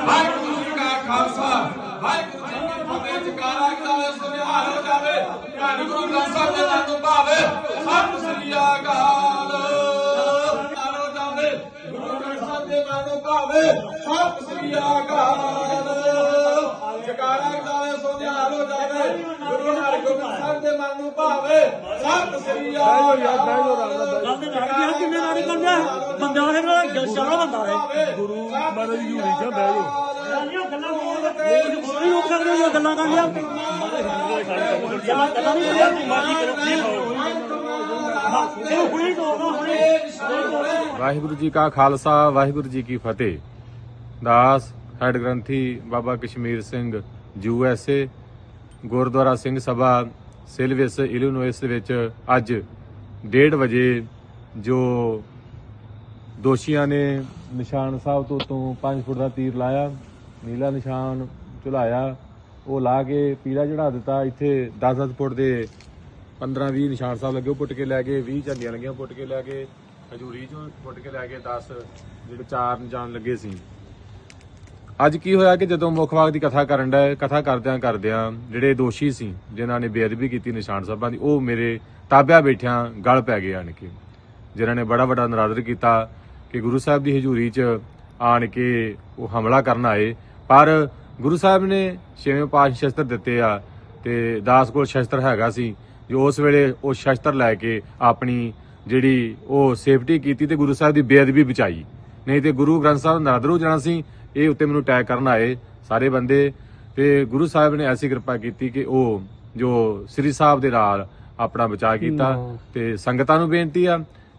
ਵਾਹਿਗੁਰੂ ਜੀ ਕਾ ਖਾਲਸਾ ਵਾਹਿਗੁਰੂ ਜੀ ਕੀ ਫਤਿਹ ਜਕਾਰਾ ਕਰਾਵੇ ਸੁਨਿਹਾਰ ਹੋ ਜਾਵੇ ਧੰਨ ਗੁਰੂ ਗ੍ਰੰਥ ਸਾਹਿਬ ਦੇ ਨਾਂ ਤੋਂ ਭਾਵੇ ਸਤਿ ਸ੍ਰੀ ਅਕਾਲ ਹੋ ਜਾਵੇ ਗੁਰੂ ਗ੍ਰੰਥ ਸਾਹਿਬ ਦੇ ਨਾਂ ਤੋਂ ਭਾਵੇ ਸਤਿ ਸ੍ਰੀ ਅਕਾਲ ਜਕਾਰਾ ਕਰਾਵੇ ਸੁਨਿਹਾਰ ਹੋ ਜਾਵੇ ਗੁਰੂ ਹਰਗੋਬਿੰਦ ਸਾਹਿਬ ਦੇ ਨਾਂ ਨੂੰ ਭਾਵੇ ਸਤਿ ਸ੍ਰੀ ਅਕਾਲ ਗੱਲ ਤੇ ਲੜ ਗਿਆ ਕਿੰਨੇ ਨਾਰੀ ਕਰ ਲਿਆ ਬੰਦਾ ਹੈ ਮੇਰਾ ਗਲਸ਼ਾਲਾ ਬੰਦਾ ਹੈ ਗੁਰੂ ਮਹਾਰਾਜ ਜੀ ਹੋਣੀ ਜਾਂ ਬਹਿ ਜਾਓ। ਗੱਲਾਂ ਗੱਲਾਂ ਬੋਲ ਨਹੀਂ ਰੋਕ ਸਕਦੇ ਜੋ ਗੱਲਾਂ ਕਰ ਲਿਆ ਗੱਲਾਂ ਗੱਲਾਂ ਨਹੀਂ ਕਰਿਆ ਮਾਰੀ ਕਰੋ ਇਹ ਹੁਣੇ ਤੋਂ ਹੁਣੇ। ਵਾਹਿਗੁਰੂ ਜੀ ਕਾ ਖਾਲਸਾ ਵਾਹਿਗੁਰੂ ਜੀ ਕੀ ਫਤਿਹ। ਦਾਸ ਹੈਡ ਗ੍ਰੰਥੀ Baba Kashmir Singh U S A Gurdwara Singh Sabha Silvis, Illinois ਦੇ ਵਿੱਚ ਅੱਜ 1:30 ਵਜੇ ਜੋ ਦੋਸ਼ੀਆਂ ਨੇ ਨਿਸ਼ਾਨ ਸਾਹਿਬ ਤੋਂ ਤੋਂ 5 ਫੁੱਟ ਦਾ ਤੀਰ ਲਾਇਆ, ਨੀਲਾ ਨਿਸ਼ਾਨ ਝੁਲਾਇਆ, ਉਹ ਲਾ ਕੇ ਪੀਲਾ ਚੜਾ ਦਿੱਤਾ। ਇੱਥੇ 10-10 ਫੁੱਟ ਦੇ 15-20 ਨਿਸ਼ਾਨ ਸਾਹਿਬ ਲੱਗੇ, ਉਹ ਪੁੱਟ ਕੇ ਲੈ ਗਏ 20 ਝੰਡੀਆਂ ਲੱਗੀਆਂ, ਪੁੱਟ ਕੇ ਲੈ ਗਏ, ਹਜੂਰੀ ਚੋਂ ਪੁੱਟ ਕੇ ਲੈ ਗਏ 10 ਜਿਹੜੇ ਚਾਰ ਨਿਸ਼ਾਨ ਲੱਗੇ ਸੀ। ਅੱਜ ਕੀ ਹੋਇਆ ਕਿ ਜਦੋਂ ਮੁਖਵਾਕ ਦੀ ਕਥਾ ਕਰਨ ਦਾ ਕਥਾ ਕਰਦਿਆਂ ਕਰਦਿਆਂ ਜਿਹੜੇ ਦੋਸ਼ੀ ਸੀ, ਜਿਨ੍ਹਾਂ ਨੇ ਬੇਅਦਬੀ ਕੀਤੀ ਨਿਸ਼ਾਨ ਸਾਹਿਬਾਂ ਦੀ, ਉਹ ਮੇਰੇ ਤਾਬਿਆ ਬੈਠਿਆਂ ਗਲ ਪੈ ਗਏ ਆਣ ਕੇ। ਜਿਨ੍ਹਾਂ ਨੇ ਬੜਾ ਵੱਡਾ ਨਰਾਦਰ ਕੀਤਾ ਕਿ ਗੁਰੂ ਸਾਹਿਬ ਦੀ ਹਜ਼ੂਰੀ 'ਚ ਆਣ ਕੇ ਉਹ ਹਮਲਾ ਕਰਨ ਆਏ। ਪਰ ਗੁਰੂ ਸਾਹਿਬ ਨੇ ਛੇਵੇਂ ਪਾਸ਼ ਸ਼ਸਤਰ ਦਿੱਤੇ ਆ ਤੇ ਦਾਸ ਕੋਲ ਸ਼ਸਤਰ ਹੈਗਾ ਸੀ, ਜੋ ਉਸ ਵੇਲੇ ਉਹ ਸ਼ਸਤਰ ਲੈ ਕੇ ਆਪਣੀ ਜਿਹੜੀ ਉਹ ਸੇਫਟੀ ਕੀਤੀ ਤੇ ਗੁਰੂ ਸਾਹਿਬ ਦੀ ਬੇਅਦਬੀ ਬਚਾਈ। ਨਹੀਂ ਤੇ ਗੁਰੂ ਗ੍ਰੰਥ ਸਾਹਿਬ ਨਰਾਦਰ ਜਾਣਾ ਸੀ। ਇਹ ਉੱਤੇ ਮੈਨੂੰ ਅਟੈਕ ਕਰਨ ਆਏ ਸਾਰੇ ਬੰਦੇ। ਤੇ ਗੁਰੂ ਸਾਹਿਬ ਨੇ ਐਸੀ ਕਿਰਪਾ ਕੀਤੀ ਕਿ ਉਹ ਜੋ ਸ੍ਰੀ ਸਾਹਿਬ ਦੇ ਨਾਲ ਆਪਣਾ ਬਚਾਅ ਕੀਤਾ ਤੇ ਸੰਗਤਾਂ ਨੂੰ ਬੇਨਤੀ ਆ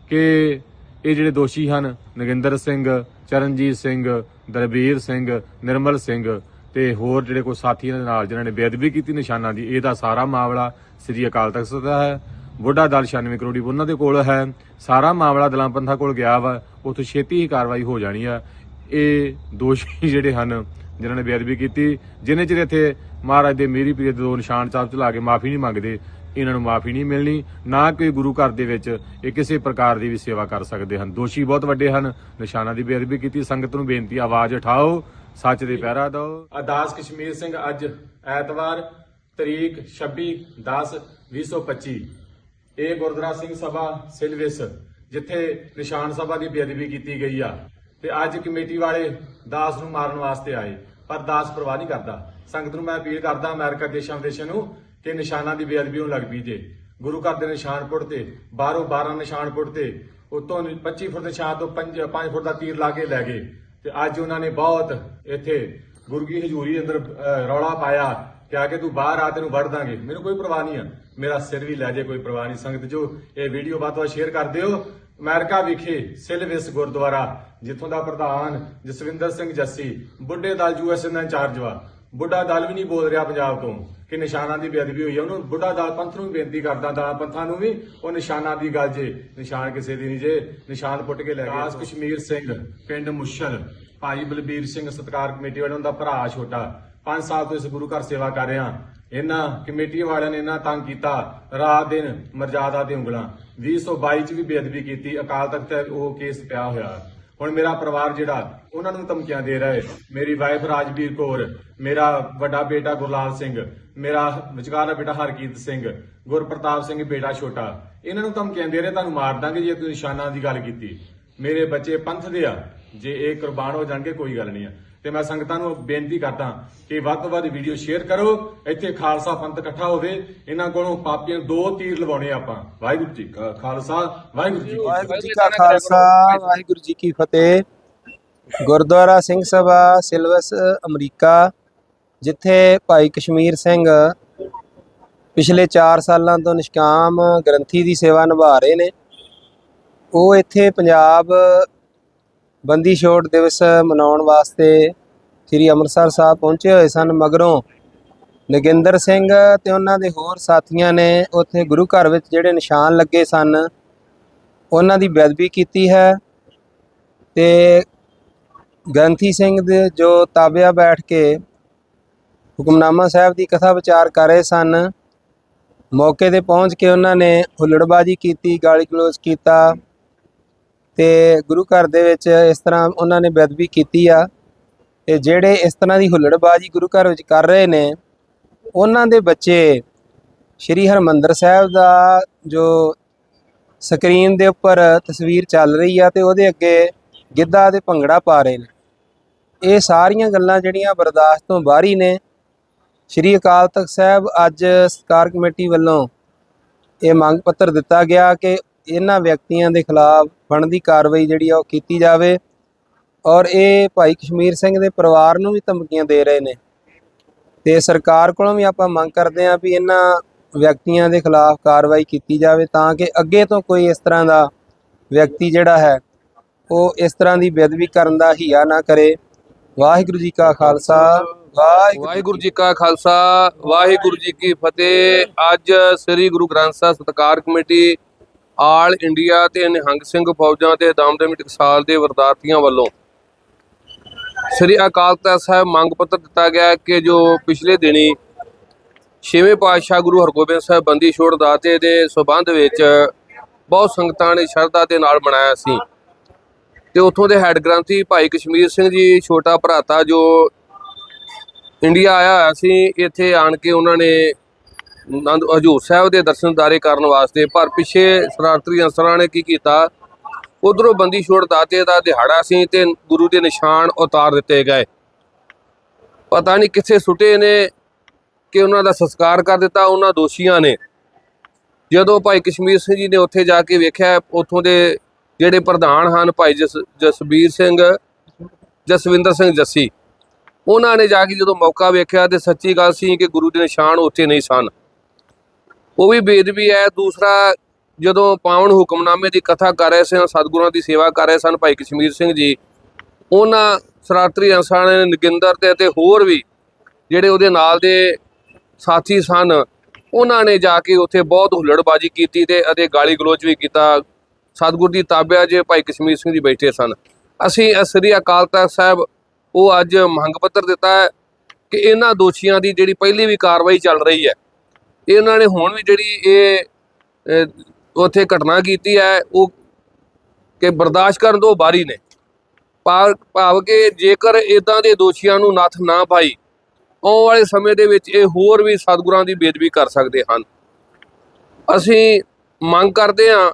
ਕਿ ਇਹ ਜਿਹੜੇ ਦੋਸ਼ੀ ਹਨ ਨਗਿੰਦਰ ਸਿੰਘ ਚਰਨਜੀਤ ਸਿੰਘ ਦਰਬੀਰ ਸਿੰਘ ਨਿਰਮਲ ਸਿੰਘ ਤੇ ਹੋਰ ਜਿਹੜੇ ਕੋਈ ਸਾਥੀਆਂ ਦੇ ਨਾਲ ਜਿਨ੍ਹਾਂ ਨੇ ਬੇਅਦਬੀ ਕੀਤੀ ਨਿਸ਼ਾਨਾਂ ਦੀ ਇਹਦਾ ਸਾਰਾ ਮਾਮਲਾ ਸ੍ਰੀ ਅਕਾਲ ਤਖਤ ਦਾ ਹੈ। ਬੁੱਢਾ ਦਲ 96 ਕਰੋੜੀ ਉਹਨਾਂ ਦੇ ਕੋਲ ਹੈ। ਸਾਰਾ ਮਾਮਲਾ ਦਲਾਂ ਪੰਥਾ ਕੋਲ ਗਿਆ ਵਾ, ਉੱਥੇ ਛੇਤੀ ਹੀ ਕਾਰਵਾਈ ਹੋ ਜਾਣੀ ਆ। ਇਹ ਦੋਸ਼ੀ ਜਿਹੜੇ ਹਨ, ਜਿਨ੍ਹਾਂ ਨੇ ਬੇਅਦਬੀ ਕੀਤੀ, ਜਿਨੇ ਚਿਰ ਇੱਥੇ ਮਹਾਰਾਜ ਦੇ ਮੇਰੀ ਪੀਰ ਦੇ ਦੋ ਨਿਸ਼ਾਨ ਚਾਪ ਚਲਾ ਕੇ ਮਾਫੀ ਨਹੀਂ ਮੰਗਦੇ, ਇਹਨਾਂ ਨੂੰ ਮਾਫੀ ਨਹੀਂ ਮਿਲਣੀ, ਨਾ ਕੋਈ ਗੁਰੂ ਘਰ ਦੇ ਵਿੱਚ ਇਹ ਕਿਸੇ ਪ੍ਰਕਾਰ ਦੀ ਵੀ ਸੇਵਾ ਕਰ ਸਕਦੇ ਹਨ। ਦੋਸ਼ੀ ਬਹੁਤ ਵੱਡੇ ਹਨ, ਨਿਸ਼ਾਨਾਂ ਦੀ ਬੇਅਦਬੀ ਕੀਤੀ, ਸੰਗਤ ਨੂੰ ਬੇਨਤੀ, ਆਵਾਜ਼ ਉਠਾਓ, ਸੱਚ ਦੇ ਪਹਿਰਾ ਦਿਓ ਅਰਦਾਸ ਕਸ਼ਮੀਰ ਸਿੰਘ ਅੱਜ ਐਤਵਾਰ, ਤਰੀਕ 26 10 2025 ਇਹ ਗੁਰਦੁਆਰਾ ਸਿੰਘ ਸਭਾ ਸਿਲਵਿਸ, ਜਿੱਥੇ ਨਿਸ਼ਾਨ ਸਭਾ ਦੀ ਬੇਅਦਬੀ ਕੀਤੀ ਗਈ ਆ ਤੇ ਅੱਜ ਕਮੇਟੀ ਵਾਲੇ ਦਾਸ ਨੂੰ ਮਾਰਨ ਵਾਸਤੇ ਆਏ, ਪਰ ਦਾਸ ਪਰਵਾਹ ਨਹੀਂ ਕਰਦਾ। ਸੰਗਤ ਨੂੰ ਮੈਂ ਅਪੀਲ ਕਰਦਾ ਅਮਰੀਕਾ ਦੇਸ਼ਾਂ ਵਿਦੇਸ਼ਾਂ ਨੂੰ ਕਿ ਨਿਸ਼ਾਨਾਂ ਦੀ ਬੇਅਦਬੀ ਹੋਣ ਲੱਗ ਪਈ ਜੇ। ਗੁਰੂ ਘਰ ਦੇ ਨਿਸ਼ਾਨ ਪੁੱਟ ਤੇ, ਬਾਹਰੋਂ 12 ਨਿਸ਼ਾਨ ਪੁੱਟ ਤੇ, ਉਤੋਂ 25 ਫੁੱਟ ਦੇ ਨਿਸ਼ਾਨ ਤੋਂ 5 5 ਫੁੱਟ ਦਾ ਤੀਰ ਲਾ ਕੇ ਲੈ ਗਏ। ਤੇ ਅੱਜ ਉਹਨਾਂ ਨੇ ਬਹੁਤ ਇੱਥੇ ਗੁਰੂ ਕੀ ਹਜ਼ੂਰੀ ਅੰਦਰ ਰੌਲਾ ਪਾਇਆ ਕਿ ਆ ਕੇ ਤੂੰ ਬਾਹਰ ਆ, ਤੈਨੂੰ ਵੜ ਦਾਂਗੇ। ਮੈਨੂੰ ਕੋਈ ਪਰਵਾਹ ਨਹੀਂ ਆ। ਮੇਰਾ ਸਿਰ ਵੀ ਲੈ ਜੇ, ਕੋਈ ਪਰਵਾਹ ਨਹੀਂ ਸੰਗਤ ਜੋ। ਇਹ ਵੀਡੀਓ ਬਾਤ ਬਾਤ ਸ਼ੇਅਰ ਕਰ ਦਿਓ। ਅਮਰੀਕਾ ਵਿਖੇ ਸਿਲਵਿਸ ਗੁਰਦੁਆਰਾ, ਜਿੱਥੋਂ ਦਾ ਪ੍ਰਧਾਨ ਜਸਵਿੰਦਰ ਸਿੰਘ ਜੱਸੀ, ਬੁੱਢੇ ਦਲ ਯੂਐਸ ਦਾ ਇੰਚਾਰਜ ਵਾ। ਬੁੱਢਾ ਦਲ ਵੀ ਨਹੀਂ ਬੋਲ ਰਿਹਾ ਪੰਜਾਬ ਤੋਂ। ਕਿ ਨਿਸ਼ਾਨਾਂ ਦੀ ਬੇਅਦਬੀ ਹੋਈ ਹੈ ਉਹਨੂੰ ਬੁੱਢਾ ਦਲ ਪੰਥ ਨੂੰ ਬੇਨਤੀ ਕਰਦਾ, ਦਾਲ ਪੰਥਾਂ ਨੂੰ ਵੀ, ਉਹ ਨਿਸ਼ਾਨਾਂ ਦੀ ਗੱਲ ਜੇ। ਨਿਸ਼ਾਨ ਕਿਸੇ ਦੀ ਨਹੀਂ ਜੇ। ਨਿਸ਼ਾਨ ਪੁੱਟ ਕੇ ਲੈ ਗਏ। ਦਾਸ ਕਸ਼ਮੀਰ ਸਿੰਘ, ਪਿੰਡ ਮੁਸ਼ਲ, ਭਾਈ ਬਲਬੀਰ ਸਿੰਘ ਸਤਕਾਰ ਕਮੇਟੀ ਵਾਲਿਆਂ ਦਾ ਭਰਾ ਛੋਟਾ। 5 ਸਾਲ ਤੋਂ ਇਸ ਗੁਰੂ ਘਰ ਸੇਵਾ ਕਰ ਰਿਹਾ। ਇਹਨਾਂ ਕਮੇਟੀ ਵਾਲਿਆਂ ਨੇ ਇਹਨਾਂ ਤੰਗ ਕੀਤਾ, ਰਾਤ ਦਿਨ ਮਰਜ਼ਾਦਾ ਤੇ ਉਂਗਲਾਂ। 2022 ਚ ਵੀ ਬੇਅਦਬੀ ਕੀਤੀ, ਅਕਾਲ ਤਖਤ ਉਹ ਕੇਸ ਪਿਆ ਹੋਇਆ। ਹੁਣ ਮੇਰਾ ਪਰਿਵਾਰ ਜਿਹੜਾ, ਉਹਨਾਂ ਨੂੰ ਧਮਕੀਆਂ ਦੇ ਰਿਹਾ ਹੈ ਮੇਰੀ ਵਾਈਫ ਰਾਜਵੀਰ ਕੌਰ, ਮੇਰਾ ਵੱਡਾ ਬੇਟਾ ਗੁਰਲਾਲ ਸਿੰਘ, ਮੇਰਾ ਵਿਚਕਾਰਲਾ ਬੇਟਾ ਹਰਕੀਤ ਸਿੰਘ, ਗੁਰਪ੍ਰਤਾਪ ਸਿੰਘ ਬੇਟਾ ਛੋਟਾ। ਇਹਨਾਂ ਨੂੰ ਧਮਕੀਆਂ ਦੇ ਰਹੇ, ਤੁਹਾਨੂੰ ਮਾਰ ਦਾਂਗੇ ਜੇ ਤੁਸੀਂ ਨਿਸ਼ਾਨਾਂ ਦੀ ਗੱਲ ਕੀਤੀ। ਮੇਰੇ ਬੱਚੇ ਪੰਥ ਦੇ ਆ, ਜੇ ਇਹ ਕੁਰਬਾਨ ਹੋ ਜਾਣਗੇ, ਕੋਈ ਗੱਲ ਨਹੀਂ ਆ। ਤੇ ਮੈਂ ਸੰਗਤਾਂ ਨੂੰ ਬੇਨਤੀ ਕਰਦਾ ਕਿ ਵੱਧ ਤੋਂ ਵੱਧ ਵੀਡੀਓ ਸ਼ੇਅਰ ਕਰੋ ਇੱਥੇ ਖਾਲਸਾ ਪੰਥ ਇਕੱਠਾ ਹੋਵੇ। ਇਹਨਾਂ ਕੋਲੋਂ ਪਾਪੀਆਂ ਦੋ ਤੀਰ ਲਵਾਉਣੇ ਆਪਾਂ। ਵਾਹਿਗੁਰੂ ਜੀ ਕਾ ਖਾਲਸਾ ਵਾਹਿਗੁਰੂ ਜੀ ਕੀ ਫਤਿਹ। ਵਾਹਿਗੁਰੂ ਜੀ ਕਾ ਖਾਲਸਾ ਵਾਹਿਗੁਰੂ ਜੀ ਕੀ ਫਤਿਹ। ਗੁਰਦੁਆਰਾ ਸਿੰਘ ਸਭਾ ਸਿਲਵਸ ਅਮਰੀਕਾ ਜਿੱਥੇ ਭਾਈ ਕਸ਼ਮੀਰ ਸਿੰਘ ਪਿਛਲੇ 4 ਸਾਲਾਂ ਤੋਂ ਨਿਸ਼ਕਾਮ ਗ੍ਰੰਥੀ ਦੀ ਸੇਵਾ ਨਿਭਾ ਰਹੇ ਨੇ। ਉਹ ਇੱਥੇ ਪੰਜਾਬ ਬੰਦੀ ਛੋੜ ਦਿਵਸ ਮਨਾਉਣ ਵਾਸਤੇ ਸ੍ਰੀ ਅੰਮ੍ਰਿਤਸਰ ਸਾਹਿਬ ਪਹੁੰਚੇ ਹੋਏ ਸਨ, ਮਗਰੋਂ ਨਗਿੰਦਰ ਸਿੰਘ ਤੇ ਉਹਨਾਂ ਦੇ ਹੋਰ ਸਾਥੀਆਂ ਨੇ ਉੱਥੇ ਗੁਰੂ ਘਰ ਵਿੱਚ ਜਿਹੜੇ ਨਿਸ਼ਾਨ ਲੱਗੇ ਸਨ, ਉਹਨਾਂ ਦੀ ਬੇਅਦਬੀ ਕੀਤੀ ਹੈ ਤੇ ਗ੍ਰੰਥੀ ਸਿੰਘ ਦੇ ਜੋ ਤਾਬਿਆ ਬੈਠ ਕੇ ਹੁਕਮਨਾਮਾ ਸਾਹਿਬ ਦੀ ਕਥਾ ਵਿਚਾਰ ਕਰ ਰਹੇ ਸਨ, ਮੌਕੇ ਤੇ ਪਹੁੰਚ ਕੇ ਉਹਨਾਂ ਨੇ ਹੁੱਲੜਬਾਜੀ ਕੀਤੀ, ਗਾਲੀ ਗਲੋਚ ਕੀਤਾ ਤੇ ਗੁਰੂ ਘਰ ਦੇ ਵਿੱਚ ਇਸ ਤਰ੍ਹਾਂ ਉਹਨਾਂ ਨੇ ਬੇਅਦਬੀ ਕੀਤੀ ਆ। ਤੇ ਜਿਹੜੇ ਇਸ ਤਰ੍ਹਾਂ ਦੀ ਹੁੱਲੜਬਾਜ਼ੀ ਗੁਰੂ ਘਰ ਵਿੱਚ ਕਰ ਰਹੇ ਨੇ, ਉਹਨਾਂ ਦੇ ਬੱਚੇ ਸ਼੍ਰੀ ਹਰਮੰਦਰ ਸਾਹਿਬ ਦਾ ਜੋ ਸਕਰੀਨ ਦੇ ਉੱਪਰ ਤਸਵੀਰ ਚੱਲ ਰਹੀ ਆ ਤੇ ਉਹਦੇ ਅੱਗੇ ਗਿੱਧਾ ਤੇ ਭੰਗੜਾ ਪਾ ਰਹੇ ਨੇ। ਇਹ ਸਾਰੀਆਂ ਗੱਲਾਂ ਜਿਹੜੀਆਂ ਬਰਦਾਸ਼ਤ ਤੋਂ ਬਾਹਰੀ ਨੇ। ਸ਼੍ਰੀ ਅਕਾਲ ਤਖਤ ਸਾਹਿਬ ਅੱਜ ਸਤਕਾਰ ਕਮੇਟੀ ਵੱਲੋਂ ਇਹ ਮੰਗ ਪੱਤਰ ਦਿੱਤਾ ਗਿਆ ਕਿ ਇਹਨਾਂ ਵਿਅਕਤੀਆਂ ਦੇ ਖਿਲਾਫ ਬਣਦੀ ਕਾਰਵਾਈ ਜਿਹੜੀ ਆ ਉਹ ਕੀਤੀ ਜਾਵੇ। ਔਰ ਇਹ ਭਾਈ ਕਸ਼ਮੀਰ ਸਿੰਘ ਦੇ ਪਰਿਵਾਰ ਨੂੰ ਵੀ ਧਮਕੀਆਂ ਦੇ ਰਹੇ ਨੇ। ਤੇ ਸਰਕਾਰ ਕੋਲੋਂ ਵੀ ਆਪਾਂ ਮੰਗ ਕਰਦੇ ਹਾਂ ਵੀ ਇਹਨਾਂ ਵਿਅਕਤੀਆਂ ਦੇ ਖਿਲਾਫ ਕਾਰਵਾਈ ਕੀਤੀ ਜਾਵੇ ਤਾਂ ਕਿ ਅੱਗੇ ਤੋਂ ਕੋਈ ਇਸ ਤਰ੍ਹਾਂ ਦਾ ਵਿਅਕਤੀ ਜਿਹੜਾ ਹੈ, ਉਹ ਇਸ ਤਰ੍ਹਾਂ ਦੀ ਬੇਅਦਬੀ ਕਰਨ ਦਾ ਹੀਆ ਨਾ ਕਰੇ। ਵਾਹਿਗੁਰੂ ਜੀ ਕਾ ਖਾਲਸਾ, ਵਾਹਿਗੁਰੂ ਜੀ ਕਾ ਖਾਲਸਾ, ਵਾਹਿਗੁਰੂ ਜੀ ਕੀ ਫਤਿਹ। ਅੱਜ ਸ੍ਰੀ ਗੁਰੂ ਗ੍ਰੰਥ ਸਾਹਿਬ ਸਤਕਾਰ ਕਮੇਟੀ, ਆਲ ਇੰਡੀਆ ਤੇ ਨਿਹੰਗ ਸਿੰਘ ਫੌਜਾਂ ਤੇ ਦਮਦਮੀ ਟਕਸਾਲ ਦੇ ਵਰਦਾਰਤੀਆਂ ਵੱਲੋਂ ਸ੍ਰੀ ਅਕਾਲ ਤਖਤ ਸਾਹਿਬ ਮੰਗ ਪੱਤਰ ਦਿੱਤਾ ਗਿਆ ਕਿ ਜੋ ਪਿਛਲੇ ਦਿਨੀ ਛੇਵੇਂ ਪਾਤਸ਼ਾਹ ਗੁਰੂ ਹਰਗੋਬਿੰਦ ਸਾਹਿਬ ਬੰਦੀ ਛੋੜ ਦਾਤੇ ਦੇ ਸਬੰਧ ਵਿੱਚ ਬਹੁਤ ਸੰਗਤਾਂ ਨੇ ਸ਼ਰਧਾ ਦੇ ਨਾਲ ਮਨਾਇਆ ਸੀ। ਤੇ ਉੱਥੋਂ ਦੇ ਹੈੱਡ ਗ੍ਰੰਥੀ ਭਾਈ ਕਸ਼ਮੀਰ ਸਿੰਘ ਜੀ, ਛੋਟਾ ਭਰਾਤਾ ਜੋ ਇੰਡੀਆ ਆਇਆ ਹੋਇਆ ਸੀ, ਇੱਥੇ ਆਣ ਕੇ ਉਹਨਾਂ ਨੇ ਨੰਦ ਹਜੂਰ ਸਾਹਿਬ ਦੇ ਦਰਸ਼ਨਦਾਰੇ ਕਰਨ ਵਾਸਤੇ, ਪਰ ਪਿੱਛੇ ਸ਼ਰਾਰਤੀ ਅਨਸਰਾਂ ਨੇ ਕੀ ਕੀਤਾ? ਉਧਰੋਂ ਬੰਦੀ ਛੋੜ ਦਾਤੇ ਦਾ ਦਿਹਾੜਾ ਸੀ ਤੇ ਗੁਰੂ ਦੇ ਨਿਸ਼ਾਨ ਉਤਾਰ ਦਿੱਤੇ ਗਏ। ਪਤਾ ਨਹੀਂ ਕਿੱਥੇ ਸੁੱਟੇ ਨੇ ਕਿ ਉਹਨਾਂ ਦਾ ਸੰਸਕਾਰ ਕਰ ਦਿੱਤਾ ਉਹਨਾਂ ਦੋਸ਼ੀਆਂ ਨੇ। ਜਦੋਂ ਭਾਈ ਕਸ਼ਮੀਰ ਸਿੰਘ ਜੀ ਨੇ ਉੱਥੇ ਜਾ ਕੇ ਵੇਖਿਆ, ਉੱਥੋਂ ਦੇ ਜਿਹੜੇ ਪ੍ਰਧਾਨ ਹਨ ਭਾਈ ਜਸ ਜਸਬੀਰ ਸਿੰਘ, ਜਸਵਿੰਦਰ ਸਿੰਘ ਜੱਸੀ, ਉਹਨਾਂ ਨੇ ਜਾ ਕੇ ਜਦੋਂ ਮੌਕਾ ਵੇਖਿਆ ਤੇ ਸੱਚੀ ਗੱਲ ਸੀ ਕਿ ਗੁਰੂ ਦੇ ਨਿਸ਼ਾਨ ਉੱਥੇ ਨਹੀਂ ਸਨ। ਉਹ ਵੀ ਬੇਦਬੀ ਹੈ, ਦੂਸਰਾ ਜਦੋਂ ਪਾਵਨ ਹੁਕਮਨਾਮੇ ਦੀ ਕਥਾ ਕਰ ਰਹੇ ਸਨ, ਸਤਿਗੁਰਾਂ ਦੀ ਸੇਵਾ ਕਰ ਰਹੇ ਸਨ ਭਾਈ ਕਸ਼ਮੀਰ ਸਿੰਘ ਜੀ, ਉਹਨਾਂ ਸਰਾਤਰੀ ਅੰਸਾਂ ਨੇ ਨਗਿੰਦਰ ਤੇ ਅਤੇ ਹੋਰ ਵੀ ਜਿਹੜੇ ਉਹਦੇ ਨਾਲ ਦੇ ਸਾਥੀ ਸਨ, ਉਹਨਾਂ ਨੇ ਜਾ ਕੇ ਉੱਥੇ ਬਹੁਤ ਹੁੱਲੜਬਾਜੀ ਕੀਤੀ ਤੇ ਅਤੇ ਗਾਲੀ ਗਲੋਚ ਵੀ ਕੀਤਾ। ਸਤਿਗੁਰ ਦੀ ਤਾਬਿਆ 'ਚ ਭਾਈ ਕਸ਼ਮੀਰ ਸਿੰਘ ਜੀ ਬੈਠੇ ਸਨ। ਅਸੀਂ ਅ- ਸ੍ਰੀ ਅਕਾਲ ਤਖਤ ਸਾਹਿਬ ਉਹ ਅੱਜ ਮੰਗ ਪੱਤਰ ਦਿੱਤਾ ਹੈ ਕਿ ਇਹਨਾਂ ਦੋਸ਼ੀਆਂ ਦੀ ਜਿਹੜੀ ਪਹਿਲੀ ਵੀ ਕਾਰਵਾਈ ਚੱਲ ਰਹੀ ਹੈ, ਇਹਨਾਂ ਨੇ ਹੁਣ ਵੀ ਜਿਹੜੀ ਇਹ ਉੱਥੇ ਘਟਨਾ ਕੀਤੀ ਹੈ, ਉਹ ਕਿ ਬਰਦਾਸ਼ਤ ਕਰਨ ਤੋਂ ਬਾਹਰੀ ਨੇ। ਭਾਵ ਭਾਵ ਕਿ ਜੇਕਰ ਇਦਾਂ ਦੇ ਦੋਸ਼ੀਆਂ ਨੂੰ ਨੱਥ ਨਾ ਪਾਈ, ਆਉਣ ਵਾਲੇ ਸਮੇਂ ਦੇ ਵਿੱਚ ਇਹ ਹੋਰ ਵੀ ਸਤਿਗੁਰਾਂ ਦੀ ਬੇਦਬੀ ਕਰ ਸਕਦੇ ਹਨ। ਅਸੀਂ ਮੰਗ ਕਰਦੇ ਹਾਂ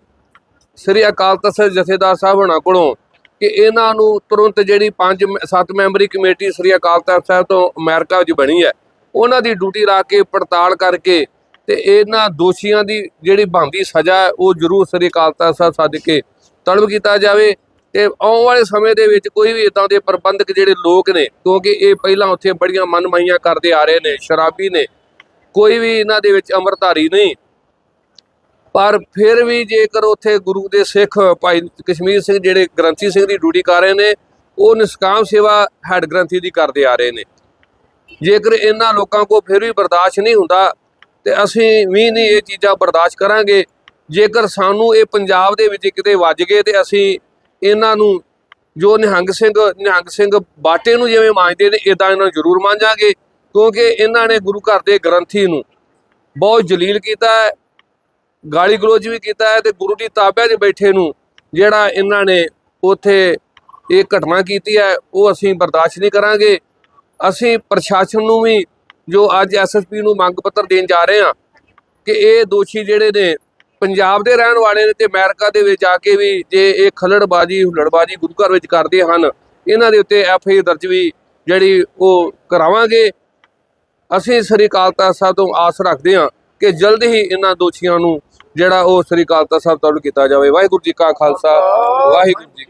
ਸ੍ਰੀ ਅਕਾਲ ਤਖਤ ਜਥੇਦਾਰ ਸਾਹਿਬ ਹੋਣਾ ਕੋਲੋਂ ਕਿ ਇਹਨਾਂ ਨੂੰ ਤੁਰੰਤ ਜਿਹੜੀ ਪੰਜ ਮ- ਸੱਤ ਮੈਂਬਰੀ ਕਮੇਟੀ ਸ੍ਰੀ ਅਕਾਲ ਤਖਤ ਸਾਹਿਬ ਤੋਂ ਅਮਰੀਕਾ ਵਿੱਚ ਬਣੀ ਹੈ, ਉਹਨਾਂ ਦੀ ਡਿਊਟੀ ਲਾ ਕੇ ਪੜਤਾਲ ਕਰਕੇ ਤੇ ਇਹਨਾਂ ਦੋਸ਼ੀਆਂ ਦੀ ਜਿਹੜੀ ਬਣਦੀ ਸਜ਼ਾ ਹੈ, ਉਹ ਜ਼ਰੂਰ ਸ੍ਰੀ ਅਕਾਲ ਤਖਤ ਸਾਹਿਬ ਸੱਦ ਕੇ ਤਲਬ ਕੀਤਾ ਜਾਵੇ ਤੇ ਆਉਣ ਵਾਲੇ ਸਮੇਂ ਦੇ ਵਿੱਚ ਕੋਈ ਵੀ ਇਦਾਂ ਦੇ ਪ੍ਰਬੰਧਕ ਜਿਹੜੇ ਲੋਕ ਨੇ, ਕਿਉਂਕਿ ਇਹ ਪਹਿਲਾਂ ਉੱਥੇ ਬੜੀਆਂ ਮਨਮਾਈਆਂ ਕਰਦੇ ਆ ਰਹੇ ਨੇ, ਸ਼ਰਾਬੀ ਨੇ, ਕੋਈ ਵੀ ਇਹਨਾਂ ਦੇ ਵਿੱਚ ਅੰਮ੍ਰਿਤਧਾਰੀ ਨਹੀਂ। ਪਰ ਫਿਰ ਵੀ ਜੇਕਰ ਉੱਥੇ ਗੁਰੂ ਦੇ ਸਿੱਖ ਭਾਈ ਕਸ਼ਮੀਰ ਸਿੰਘ ਜਿਹੜੇ ਗ੍ਰੰਥੀ ਸਿੰਘ ਦੀ ਡਿਊਟੀ ਕਰ ਰਹੇ ਨੇ, ਉਹ ਨਿਸ਼ਕਾਮ ਸੇਵਾ ਹੈਡ ਗ੍ਰੰਥੀ ਦੀ ਕਰਦੇ ਆ ਰਹੇ ਨੇ। ਜੇਕਰ ਇਹਨਾਂ ਲੋਕਾਂ ਕੋ ਫਿਰ ਵੀ ਬਰਦਾਸ਼ਤ ਨਹੀਂ ਹੁੰਦਾ ਤੇ ਅਸੀਂ ਵੀ ਨਹੀਂ ਇਹ ਚੀਜ਼ਾਂ ਬਰਦਾਸ਼ਤ ਕਰਾਂਗੇ। ਜੇਕਰ ਸਾਨੂੰ ਇਹ ਪੰਜਾਬ ਦੇ ਵਿੱਚ ਕਿਤੇ ਵੱਜ ਗਏ ਤੇ ਅਸੀਂ ਇਹਨਾਂ ਨੂੰ ਜੋ ਨਿਹੰਗ ਸਿੰਘ ਨਿਹੰਗ ਸਿੰਘ ਬਾਟੇ ਨੂੰ ਜਿਵੇਂ ਮੰਨਦੇ ਨੇ ਇਦਾਂ ਇਹਨਾਂ ਨੂੰ ਜ਼ਰੂਰ ਮੰਨਾਂਗੇ ਕਿਉਂਕਿ ਇਹਨਾਂ ਨੇ ਗੁਰੂ ਘਰ ਦੇ ਗ੍ਰੰਥੀ ਨੂੰ ਬਹੁਤ ਜਲੀਲ ਕੀਤਾ ਹੈ, ਗਾਲੀ ਗਲੋਚ ਵੀ ਕੀਤਾ ਹੈ ਤੇ ਗੁਰੂ ਦੀ ਤਾਬਿਆ 'ਚ ਬੈਠੇ ਨੂੰ ਜਿਹੜਾ ਇਹਨਾਂ ਨੇ ਉਥੇ ਇਹ ਘਟਨਾ ਕੀਤੀ ਹੈ, ਉਹ ਅਸੀਂ ਬਰਦਾਸ਼ਤ ਨਹੀਂ ਕਰਾਂਗੇ। ਅਸੀਂ ਪ੍ਰਸ਼ਾਸਨ ਨੂੰ ਵੀ ਜੋ ਅੱਜ ਐਸਐਸਪੀ ਨੂੰ ਮੰਗ ਪੱਤਰ ਦੇਣ ਜਾ ਰਹੇ ਹਾਂ ਕਿ ਇਹ ਦੋਸ਼ੀ ਜਿਹੜੇ ਨੇ, ਪੰਜਾਬ ਦੇ ਰਹਿਣ ਵਾਲੇ ਨੇ ਤੇ ਅਮਰੀਕਾ ਦੇ ਵਿੱਚ ਜਾ ਕੇ ਵੀ ਜੇ ਇਹ ਖਲੜਬਾਜੀ, ਹੁੱਲੜਬਾਜੀ ਗੁਰੂ ਘਰ ਵਿੱਚ ਕਰਦੇ ਹਨ, ਇਹਨਾਂ ਦੇ ਉੱਤੇ ਐਫ ਆਈ ਦਰਜ ਵੀ ਜਿਹੜੀ ਉਹ ਕਰਾਵਾਂਗੇ। ਅਸੀਂ ਸ੍ਰੀ ਕਾਲਤਾ ਸਾਹਿਬ ਤੋਂ ਆਸ ਰੱਖਦੇ ਹਾਂ ਕਿ ਜਲਦ ਹੀ ਇਹਨਾਂ ਦੋਸ਼ੀਆਂ ਨੂੰ ਜਿਹੜਾ ਉਹ ਸ੍ਰੀ ਕਾਲਤਾ ਸਾਹਿਬ ਤੋਂ ਕੀਤਾ ਜਾਵੇ। ਵਾਹਿਗੁਰੂ ਜੀ ਕਾ ਖਾਲਸਾ, ਵਾਹਿਗੁਰੂ ਜੀ